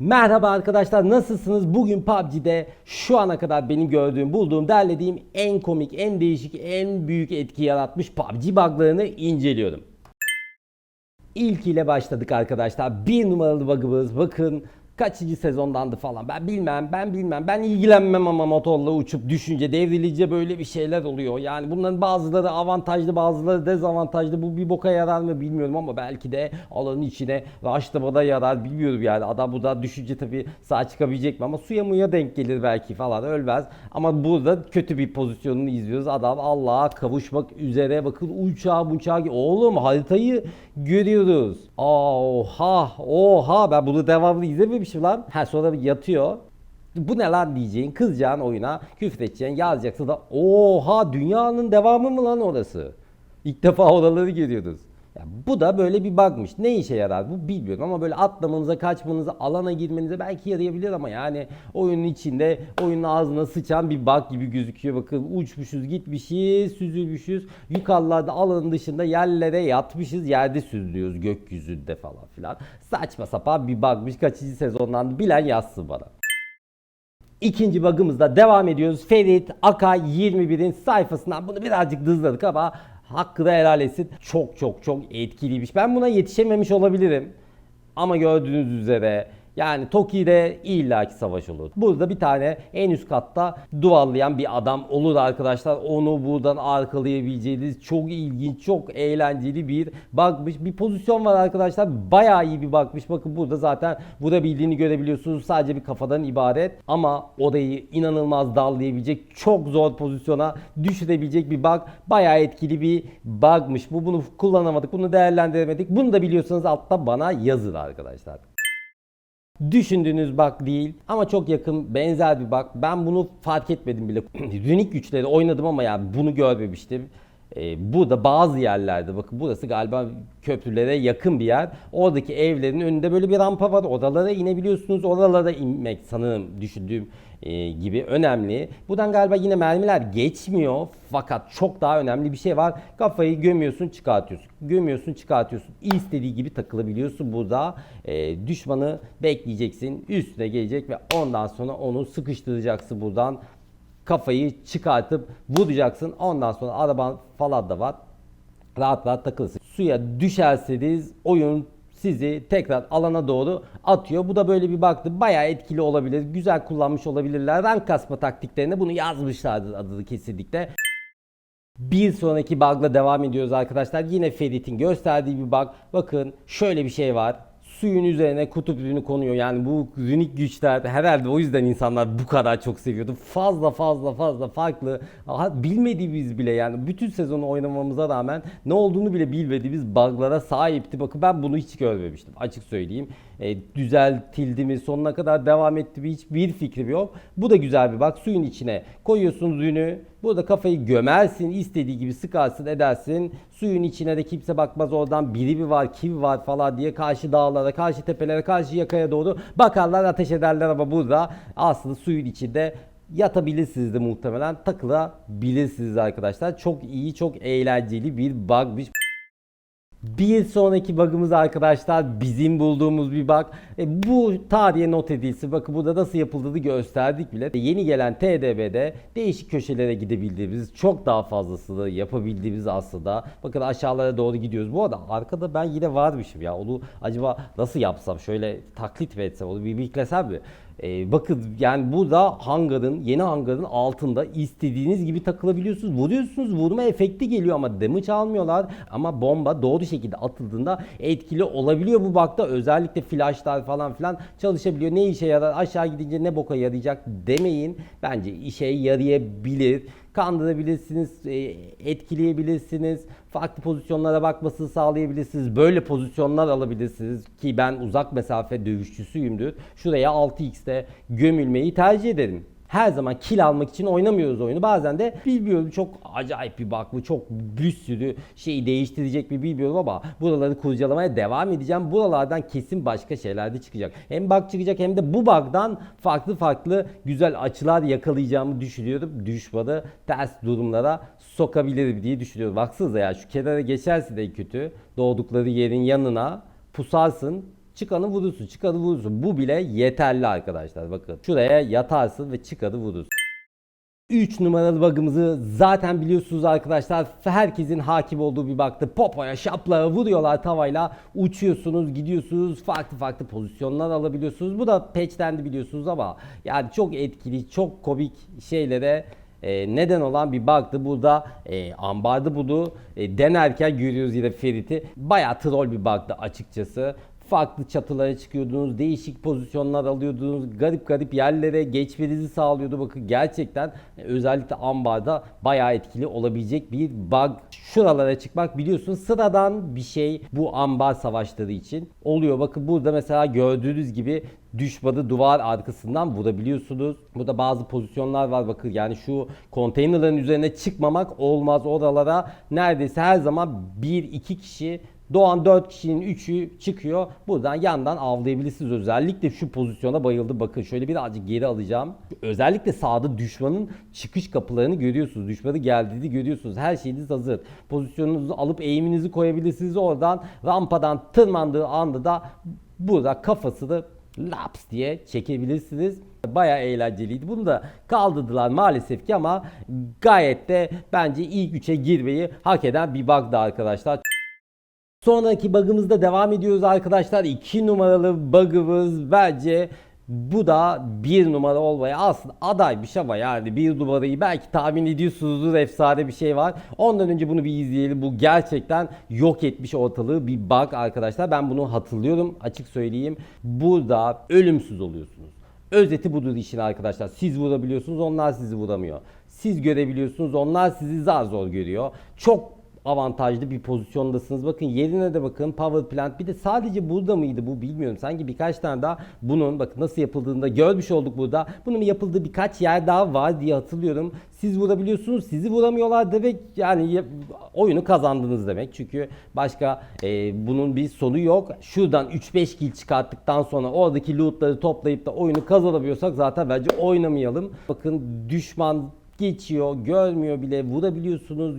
Merhaba arkadaşlar nasılsınız? Bugün PUBG'de şu ana kadar benim gördüğüm, bulduğum, derlediğim en komik, en değişik, en büyük etki yaratmış PUBG buglarını inceliyorum. İlk ile başladık arkadaşlar. Bir numaralı bug'ımız bakın kaçıncı sezondandı falan. Ben bilmem, ben bilmem. Ben ilgilenmem ama motorla uçup düşünce, devrilince böyle bir şeyler oluyor. Yani bunların bazıları avantajlı, bazıları dezavantajlı. Bu bir boka yarar mı bilmiyorum ama belki de alanın içine raşlamada yarar bilmiyorum yani. Adam burada düşünce tabii sağ çıkabilecek mi ama suya muya denk gelir belki falan ölmez. Ama burada kötü bir pozisyonunu izliyoruz. Adam Allah'a kavuşmak üzere bakın uçağı uçağı. Oğlum haritayı görüyoruz. Oha oha ben bunu devamlı izlememişim lan. Ha sonra yatıyor. Bu ne lan diyeceğin, kızacağın oyuna, küfredeceğin, yazacaksın da oha dünyanın devamı mı lan orası? İlk defa oraları görüyoruz. Ya bu da böyle bir bug'mış. Ne işe yarar bu bilmiyorum ama böyle atlamanıza, kaçmanıza, alana girmenize belki yarayabilir ama yani oyunun içinde oyunun ağzına sıçan bir bug gibi gözüküyor. Bakın uçmuşuz, gitmişiz, süzülmüşüz. Yukarılarda alanın dışında yerlere yatmışız, yerde süzülüyoruz gökyüzünde falan filan. Saçma sapan bir bug'mış. Kaçıncı sezondan bilen yazsın bana. İkinci bug'ımızda devam ediyoruz. Ferit Akay 21'in sayfasından bunu birazcık dızladık ama hakkı da helal etsin. Çok çok çok etkiliymiş. Ben buna yetişememiş olabilirim. Ama gördüğünüz üzere yani Toki'de illaki savaş olur. Burada bir tane en üst katta duvallayan bir adam olur arkadaşlar. Onu buradan arkalayabileceğiniz çok ilginç, çok eğlenceli bir bakmış. Bir pozisyon var arkadaşlar. Bayağı iyi bir bakmış. Bakın burada zaten vurabildiğini görebiliyorsunuz. Sadece bir kafadan ibaret. Ama orayı inanılmaz dallayabilecek, çok zor pozisyona düşürebilecek bir bug. Bayağı etkili bir bugmış. Bu bunu kullanamadık, bunu değerlendiremedik. Bunu da biliyorsanız altta bana yazın arkadaşlar düşündüğünüz bug değil ama çok yakın benzer bir bug. Ben bunu fark etmedim bile. Runic güçleri oynadım ama yani bunu görmemiştim. Ee, burada bazı yerlerde bakın burası galiba köprülere yakın bir yer. Oradaki evlerin önünde böyle bir rampa var. Oralara inebiliyorsunuz. Oralara inmek sanırım düşündüğüm e, gibi önemli. Buradan galiba yine mermiler geçmiyor. Fakat çok daha önemli bir şey var. Kafayı gömüyorsun çıkartıyorsun. Gömüyorsun çıkartıyorsun. İstediği gibi takılabiliyorsun burada. E, düşmanı bekleyeceksin. Üstüne gelecek ve ondan sonra onu sıkıştıracaksın buradan kafayı çıkartıp vuracaksın. Ondan sonra araban falan da var. Rahat rahat takılırsın. Suya düşerseniz oyun sizi tekrar alana doğru atıyor. Bu da böyle bir baktı. Bayağı etkili olabilir. Güzel kullanmış olabilirler. Rank kasma taktiklerinde bunu yazmışlardır adını kesinlikle. Bir sonraki bug'la devam ediyoruz arkadaşlar. Yine Ferit'in gösterdiği bir bug. Bakın şöyle bir şey var. Suyun üzerine kutup ürünü konuyor. Yani bu runik güçler herhalde o yüzden insanlar bu kadar çok seviyordu. Fazla fazla fazla farklı. Aha, bilmediğimiz bile yani bütün sezonu oynamamıza rağmen ne olduğunu bile bilmediğimiz bug'lara sahipti. Bakın ben bunu hiç görmemiştim. Açık söyleyeyim. E, düzeltildi mi sonuna kadar devam etti mi hiçbir fikrim yok. Bu da güzel bir bak. Suyun içine koyuyorsun ürünü. Burada kafayı gömersin, istediği gibi sıkarsın, edersin. Suyun içine de kimse bakmaz oradan biri mi var, kim var falan diye karşı dağlara, karşı tepelere, karşı yakaya doğru bakarlar, ateş ederler ama burada aslında suyun içinde yatabilirsiniz de muhtemelen takılabilirsiniz arkadaşlar. Çok iyi, çok eğlenceli bir bugmış. Bir sonraki bug'ımız arkadaşlar bizim bulduğumuz bir bug. E, bu tarihe not edilsin. Bakın burada nasıl yapıldığını gösterdik bile. E, yeni gelen TDB'de değişik köşelere gidebildiğimiz, çok daha fazlasını yapabildiğimiz aslında. Bakın aşağılara doğru gidiyoruz. Bu arada arkada ben yine varmışım ya. Onu acaba nasıl yapsam? Şöyle taklit mi etsem? Onu bir beklesem mi? Ee, bakın yani burada hangarın, yeni hangarın altında istediğiniz gibi takılabiliyorsunuz. Vuruyorsunuz, vurma efekti geliyor ama damage almıyorlar. Ama bomba doğru şekilde atıldığında etkili olabiliyor bu bakta. Özellikle flashlar falan filan çalışabiliyor. Ne işe yarar, aşağı gidince ne boka yarayacak demeyin. Bence işe yarayabilir kandırabilirsiniz, e, etkileyebilirsiniz, farklı pozisyonlara bakmasını sağlayabilirsiniz. Böyle pozisyonlar alabilirsiniz ki ben uzak mesafe dövüşçüsüyümdür. Şuraya 6x'te gömülmeyi tercih ederim her zaman kill almak için oynamıyoruz oyunu. Bazen de bilmiyorum çok acayip bir bak bu çok bir sürü şeyi değiştirecek mi bilmiyorum ama buraları kurcalamaya devam edeceğim. Buralardan kesin başka şeyler de çıkacak. Hem bug çıkacak hem de bu bug'dan farklı farklı güzel açılar yakalayacağımı düşünüyorum. Düşmanı ters durumlara sokabilirim diye düşünüyorum. Baksanıza ya şu kenara geçersin de kötü. Doğdukları yerin yanına pusarsın Çıkanı vurursun, çıkanı vurursun. Bu bile yeterli arkadaşlar. Bakın şuraya yatarsın ve çıkanı vurursun. 3 numaralı bug'ımızı zaten biliyorsunuz arkadaşlar. Herkesin hakim olduğu bir bug'tı. Popoya, şaplaya vuruyorlar tavayla. Uçuyorsunuz, gidiyorsunuz. Farklı farklı pozisyonlar alabiliyorsunuz. Bu da patchlendi biliyorsunuz ama yani çok etkili, çok komik şeylere e, neden olan bir bug'dı. Burada e, ambardı bunu e, denerken görüyoruz yine Ferit'i. Bayağı troll bir bug'dı açıkçası farklı çatılara çıkıyordunuz, değişik pozisyonlar alıyordunuz, garip garip yerlere geçmenizi sağlıyordu. Bakın gerçekten e, özellikle ambarda bayağı etkili olabilecek bir bug. Şuralara çıkmak biliyorsun sıradan bir şey bu ambar savaşları için oluyor. Bakın burada mesela gördüğünüz gibi düşmanı duvar arkasından vurabiliyorsunuz. Burada bazı pozisyonlar var bakın yani şu konteynerların üzerine çıkmamak olmaz oralara neredeyse her zaman 1-2 kişi Doğan 4 kişinin 3'ü çıkıyor. Buradan yandan avlayabilirsiniz. Özellikle şu pozisyona bayıldı. Bakın şöyle birazcık geri alacağım. Özellikle sağda düşmanın çıkış kapılarını görüyorsunuz. Düşmanı geldiğini görüyorsunuz. Her şeyiniz hazır. Pozisyonunuzu alıp eğiminizi koyabilirsiniz. Oradan rampadan tırmandığı anda da burada kafasını laps diye çekebilirsiniz. Baya eğlenceliydi. Bunu da kaldırdılar maalesef ki ama gayet de bence ilk üçe girmeyi hak eden bir bug'dı arkadaşlar. Sonraki bug'ımızda devam ediyoruz arkadaşlar. 2 numaralı bug'ımız bence bu da bir numara olmaya aslında adaymış ama yani bir numarayı belki tahmin ediyorsunuzdur efsane bir şey var. Ondan önce bunu bir izleyelim. Bu gerçekten yok etmiş ortalığı bir bug arkadaşlar. Ben bunu hatırlıyorum açık söyleyeyim. Burada ölümsüz oluyorsunuz. Özeti budur işin arkadaşlar. Siz vurabiliyorsunuz onlar sizi vuramıyor. Siz görebiliyorsunuz onlar sizi zar zor görüyor. Çok avantajlı bir pozisyondasınız. Bakın yerine de bakın power plant. Bir de sadece burada mıydı bu bilmiyorum. Sanki birkaç tane daha bunun bakın nasıl yapıldığını da görmüş olduk burada. Bunun yapıldığı birkaç yer daha var diye hatırlıyorum. Siz vurabiliyorsunuz, sizi vuramıyorlar demek yani ya- oyunu kazandınız demek. Çünkü başka e, bunun bir sonu yok. Şuradan 3-5 kill çıkarttıktan sonra oradaki lootları toplayıp da oyunu kazanabiliyorsak zaten bence oynamayalım. Bakın düşman geçiyor, görmüyor bile, vurabiliyorsunuz.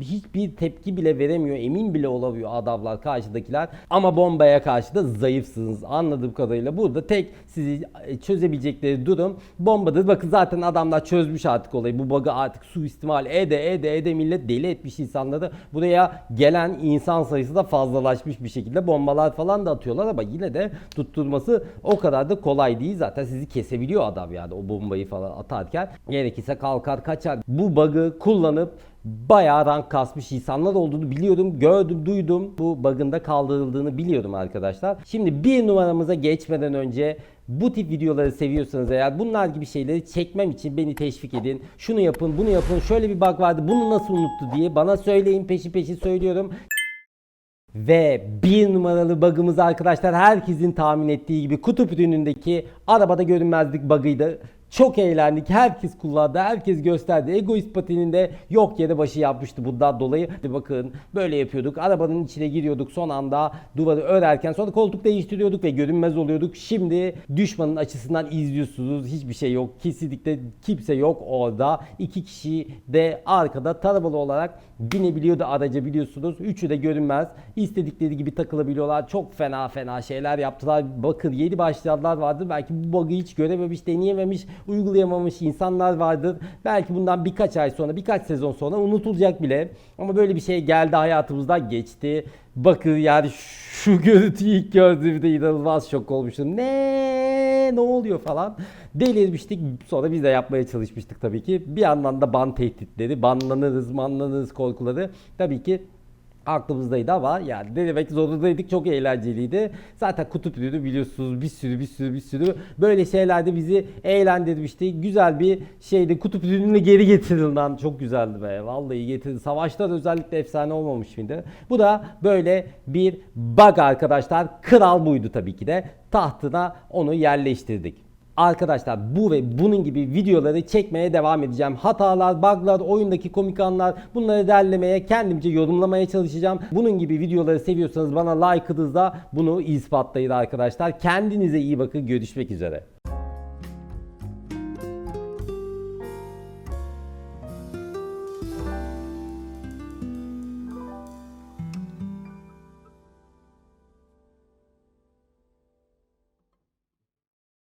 Hiçbir tepki bile veremiyor, emin bile olamıyor adamlar karşıdakiler. Ama bombaya karşı da zayıfsınız anladığım kadarıyla. Burada tek sizi e, çözebilecekleri durum bombadır. Bakın zaten adamlar çözmüş artık olayı. Bu bug'ı artık suistimal ede ede ede millet deli etmiş insanları. Buraya gelen insan sayısı da fazlalaşmış bir şekilde bombalar falan da atıyorlar ama yine de tutturması o kadar da kolay değil. Zaten sizi kesebiliyor adam yani o bombayı falan atarken. Gerekirse kalkar kaçar. Bu bug'ı kullanıp bayağı rank kasmış insanlar olduğunu biliyordum, gördüm, duydum. Bu bug'ın da kaldırıldığını biliyordum arkadaşlar. Şimdi bir numaramıza geçmeden önce bu tip videoları seviyorsanız eğer bunlar gibi şeyleri çekmem için beni teşvik edin. Şunu yapın, bunu yapın, şöyle bir bug vardı, bunu nasıl unuttu diye bana söyleyin peşi peşi söylüyorum. Ve bir numaralı bug'ımız arkadaşlar herkesin tahmin ettiği gibi kutup ürünündeki arabada görünmezlik bug'ıydı. Çok eğlendik. Herkes kullandı. Herkes gösterdi. Egoist patinin de yok yere başı yapmıştı bundan dolayı. Hadi bakın böyle yapıyorduk. Arabanın içine giriyorduk. Son anda duvarı örerken sonra koltuk değiştiriyorduk ve görünmez oluyorduk. Şimdi düşmanın açısından izliyorsunuz. Hiçbir şey yok. Kesinlikle kimse yok orada. İki kişi de arkada tarabalı olarak binebiliyordu araca biliyorsunuz. Üçü de görünmez. İstedikleri gibi takılabiliyorlar. Çok fena fena şeyler yaptılar. Bakın yeni başlayanlar vardı. Belki bu bug'ı hiç görememiş, deneyememiş, uygulayamamış insanlar vardır. Belki bundan birkaç ay sonra, birkaç sezon sonra unutulacak bile. Ama böyle bir şey geldi hayatımızdan geçti. Bakın yani şu görüntüyü ilk gördüğümde inanılmaz şok olmuştum. Ne ne oluyor falan. Delirmiştik. Sonra biz de yapmaya çalışmıştık tabii ki. Bir yandan da ban tehditleri, banlanırız, manlanırız korkuları. Tabii ki aklımızdaydı ama yani denemek zorundaydık. Çok eğlenceliydi. Zaten kutup ürünü biliyorsunuz bir sürü bir sürü bir sürü böyle şeyler de bizi eğlendirmişti. Güzel bir şeydi. Kutup ürününü geri getirin lan. Çok güzeldi be. Vallahi getirin. Savaşlar özellikle efsane olmamış mıydı? Bu da böyle bir bug arkadaşlar. Kral buydu tabii ki de. Tahtına onu yerleştirdik. Arkadaşlar bu ve bunun gibi videoları çekmeye devam edeceğim. Hatalar, bug'lar, oyundaki komik anlar bunları derlemeye, kendimce yorumlamaya çalışacağım. Bunun gibi videoları seviyorsanız bana like'ınızla bunu ispatlayın arkadaşlar. Kendinize iyi bakın. Görüşmek üzere.